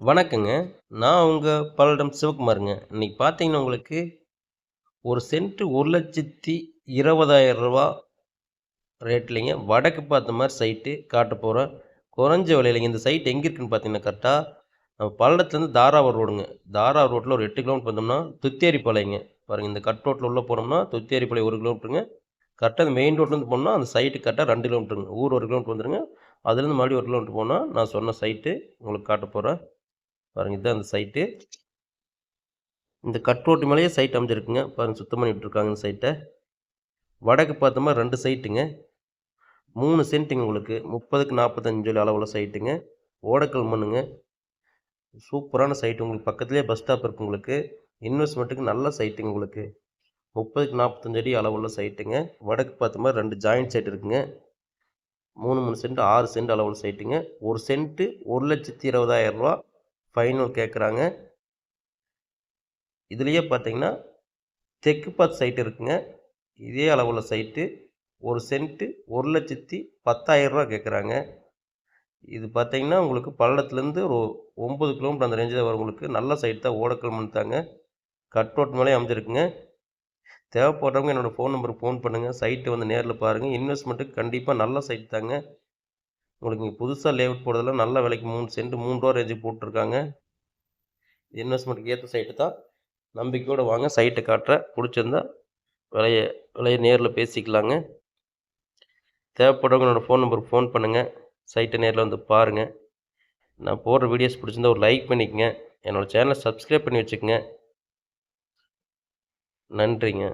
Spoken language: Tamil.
வணக்கங்க. நான் உங்கள் பல்லடம் சிவகுமாருங்க. இன்னைக்கு பார்த்தீங்கன்னா, உங்களுக்கு ஒரு சென்ட்டு ஒரு லட்சத்தி இருபதாயிரம் ரூபா ரேட்லைங்க வடக்கு பார்த்த மாதிரி சைட்டு காட்ட போகிறேன் குறைஞ்ச விலையிலங்க. இந்த சைட் எங்கே இருக்குன்னு பார்த்தீங்கன்னா, கரெக்டாக நம்ம பல்லடத்துலேருந்து தாராவூர் ரோடுங்க. தாரா ரோட்டில் ஒரு எட்டு கிலோமீட்டர் வந்தோம்னா, துத்தியாரிப்பாளையங்க பாருங்கள் இந்த கட் ரோட்டில் உள்ளே போனோம்னா, துத்தியரிப்பாளையம் 1 கிலோமீட்டருங்க. கரெக்டாக அந்த மெயின் ரோட்லேருந்து போனோம்னா, அந்த சைட்டு கரெக்டாக ரெண்டு கிலோமீட்டருங்க. ஊர் ஒரு கிலோமீட்டர் வந்துருங்க. அதுலேருந்து மறுபடியும் ஒரு கிலோமீட்டர் போனால் நான் சொன்ன சைட்டு உங்களுக்கு காட்ட போகிறேன் பாருங்க இதுதான் அந்த சைட்டு. இந்த கட் ரோட்டு மேலேயே சைட் அமைஞ்சிருக்குங்க. பாருங்க சுத்தம் பண்ணி விட்டுருக்காங்க இந்த சைட்டை வடக்கு பார்த்த மாரி 2 சைட்டுங்க. மூணு சென்ட்டுங்க உங்களுக்கு. முப்பதுக்கு நாற்பத்தஞ்சு அளவில் சைட்டுங்க. ஓடக்கல் மண்ணுங்க. சூப்பரான சைட்டு உங்களுக்கு பக்கத்துலேயே பஸ் ஸ்டாப் இருக்கு உங்களுக்கு. இன்வெஸ்ட்மெண்ட்டுக்கு நல்ல சைட்டுங்க உங்களுக்கு. 30க்கு 45 அடி அளவுள்ள சைட்டுங்க. வடக்கு பார்த்த மாதிரி ரெண்டு ஜாயிண்ட் சைட் இருக்குங்க. 3, 3 சென்ட் ஆறு சென்ட் அளவுள்ள சைட்டுங்க. ஒரு சென்ட்டு ஒரு லட்சத்தி 1,20,000 ஃபைனல் கேட்குறாங்க. இதுலேயே பார்த்தீங்கன்னா, தெற்கு பாத் சைட் இருக்குங்க. இதே அளவில் சைட்டு. ஒரு சென்ட்டு ஒரு லட்சத்தி 1,10,000 கேட்குறாங்க. இது பார்த்தீங்கன்னா, உங்களுக்கு பல்லடத்துலேருந்து ஒரு ஒம்பது கிலோமீட்டர் அந்த ரேஞ்சில் வரும் உங்களுக்கு. நல்ல சைட் தான். ஓடக்கல் மண் தாங்க. கட் ரோட் மேலே அமைஞ்சிருக்குங்க. தேவைப்படுறவங்க என்னோடய ஃபோன் நம்பருக்கு ஃபோன் பண்ணுங்கள் சைட்டை வந்து நேரில் பாருங்கள் இன்வெஸ்ட்மெண்ட்டுக்கு கண்டிப்பாக நல்ல சைட் தாங்க. உங்களுக்கு இங்கே புதுசாக லேஅவுட் போடுறதுல நல்ல விலைக்கு மூணு சென்ட் மூணு ரூபா ரேஞ்சுக்கு போட்டுருக்காங்க. இன்வெஸ்ட்மெண்ட்டுக்கு ஏற்ற சைட்டு தான். நம்பிக்கையோடு வாங்க. சைட்டை காட்டுற பிடிச்சிருந்தா விலைய விலைய நேரில் பேசிக்கலாங்க. தேவைப்படுறவங்களோட என்னோட ஃபோன் நம்பருக்கு ஃபோன் பண்ணுங்கள் சைட்டை நேரில் வந்து பாருங்கள் நான் போடுற வீடியோஸ் பிடிச்சிருந்தா ஒரு லைக் பண்ணிக்கங்க. என்னோடய சேனலை சப்ஸ்கிரைப் பண்ணி வச்சுக்கோங்க நன்றிங்க.